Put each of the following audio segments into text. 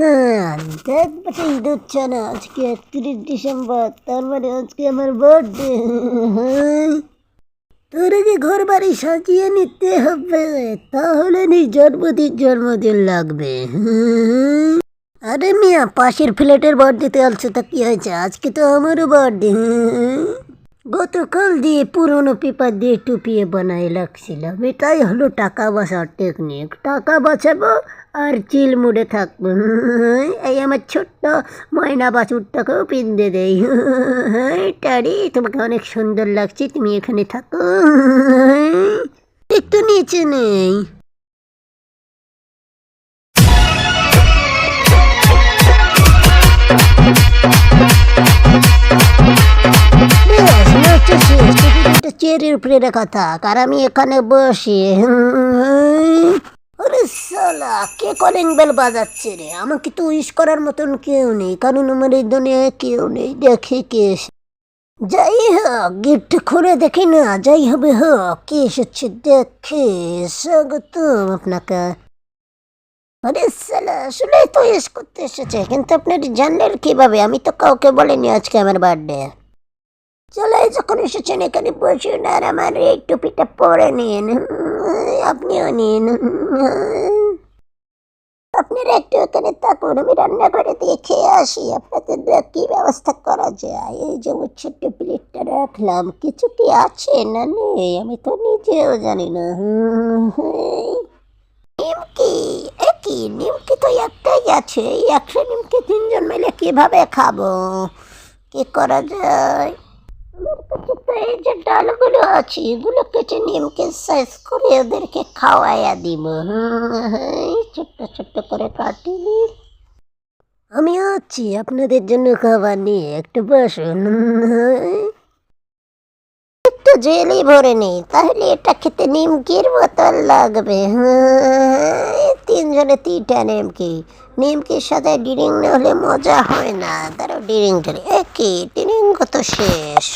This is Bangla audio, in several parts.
হ্যাঁ বেটা ঈদ হচ্ছে না। আজকে একত্রিশ ডিসেম্বর, তার মানে আজকে আমার বার্থডে আগে ঘর বাড়ি সাজিয়ে নিতে হবে, তাহলে নি জন্মদিন জন্মদিন লাগবে। আরে মিয়া, পাশের ফ্ল্যাটের বার্থডেতে আসছে তা কি হয়েছে? আজকে তো আমারও বার্থডে গতকাল দিয়ে পুরনো পেপার দিয়ে টুপিয়ে বানাই লাগছিলাম এটাই হলো টাকা বাঁচার টেকনিক টাকা বাঁচাবো আর চিল মুড়ে থাকব। এই আমার ছোট্ট ময়না বাছুরটাকেও পিন্দে দেই। টারি তোমাকে অনেক সুন্দর লাগছে, তুমি এখানে থাকো। একটু নিচে নেই। উপরে রাখা থাক আর আমি এখানে বসে? আরে সালা কে কলিং বেল বাজাচ্ছে রে? আমাকে তো উইশ করার মতন কেউ নেই, কারণ আমার এই দুনিয়ায় কেউ নেই, দেখে কে যাই হোক গেটটা খুলে দেখি না, যাই হবে হোক, কে এসেছে দেখে স্বাগত আপনাকে। আরে সালা আসলে তো ইস করতে এসেছে, কিন্তু আপনার জানলেন কীভাবে? আমি তো কাউকে বলিনি আজকে আমার বার্থডে চলে যখন এসেছেন, এখানে বসুন আর আমার এই টুপিটা পরে নিন। আপনিও নিন। আপনারা একটু এখানে থাকুন, আমি রান্না করে দিয়ে খেয়ে আসি। আপনাদের কি ব্যবস্থা করা যায়? এই যে ছোট্ট প্লেটটা রাখলাম, কিছু কি আছে না নেই? আমি তো নিজেও জানি না। নিমকি একই নিমকি তো একটাই আছে। একশো নিমকি তিনজন মিলে কীভাবে খাব? কি করা যায়? যে ডালগুলো আছে, এগুলো কেটে নিমকে সাইজ করে ওদেরকে খাওয়াইয়া দিব। ছোট্ট ছোট্ট করে কাটিনি আমি আছি আপনাদের জন্য খাবার নিয়ে, একটু বসুন। একটু জেলি ভরে নেই, তাহলে এটা খেতে নিমকির বোতল লাগবে। তিনজনে তিনটা নিমকি। নিমকির সাথে ডিরিং না হলে মজা হয় না, তারও ডিরিং ধরে একই কত শেষ।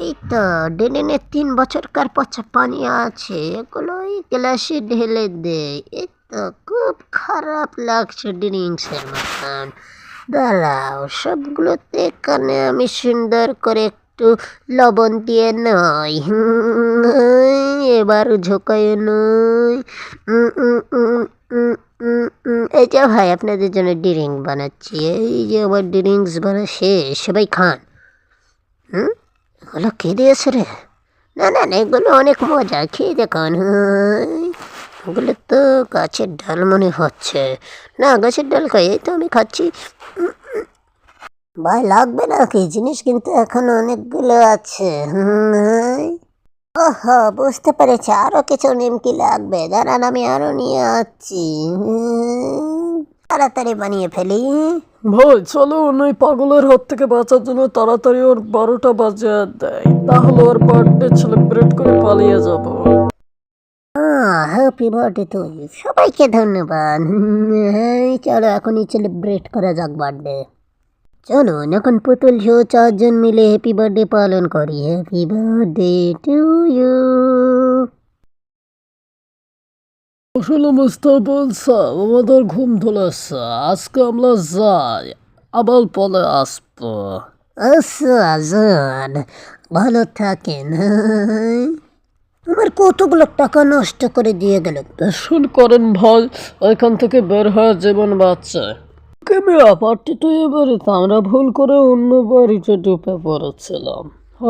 এই তো ডিরিংয়ের তিন বছরকার পচা পানি আছে এগুলো এই গ্লাসে ঢেলে দেয় এই তো খুব খারাপ লাগছে ড্রিঙ্কসের মতন। দাঁড়াও সবগুলোতে এখানে আমি সুন্দর করে একটু লবণ দিয়ে হুম, এবার ঝোঁকায় নই। এই যে ভাই আপনাদের জন্য ড্রিঙ্ক বানাচ্ছি। এই যে আমার ড্রিঙ্কস বানা শেষ, সবাই খান। হুম? এগুলো কে দিয়েছে রে? না না না, এগুলো অনেক মজা, খেয়ে দেখান। ওগুলো তো গাছের ডাল মনে হচ্ছে। না, গাছের ডাল খাই, এই তো আমি খাচ্ছি। ভাই, লাগবে না কি? জিনিস কিন্তু এখন অনেকগুলো আছে। হুম। ওহো বুঝতে পেরেছি। আরও কিছু নিমকি লাগবে। দাঁড়ান আমি আরও নিয়ে আসছি। তাড়াতাড়ি বানিয়ে ফেলি। ভাই চলো ওই পাগলের হাত থেকে বাঁচার জন্য তাড়াতাড়ি ওর বারোটা বাজে দেয়। তাহলে ওর বার্থডে সেলিব্রেট করে পালিয়ে যাব। হ্যাপি বার্থডে তো সবাইকে ধন্যবাদ। চলো এখনই সেলিব্রেট করা যাক বার্থডে চলো এখন পুতুল শো চারজন মিলে হ্যাপি বার্থডে পালন করি হ্যাপি বার্থডে টু ইউ আসলে মুস্তাফল স্যার আমাদের ঘুম ধরেছে আজকে আমরা যাই আবার পরে আসব আচ্ছা যান ভালো থাকেন? আমার কতগুলো টাকা নষ্ট করে দিয়ে গেল শুন করেন ভাই ওইখান থেকে বের হয়ে জীবন বাচ্চা ব্যাপারটি তো এবারে আমরা ভুল করে অন্য বাড়িতে ঢুকে পড়েছিলাম। হ।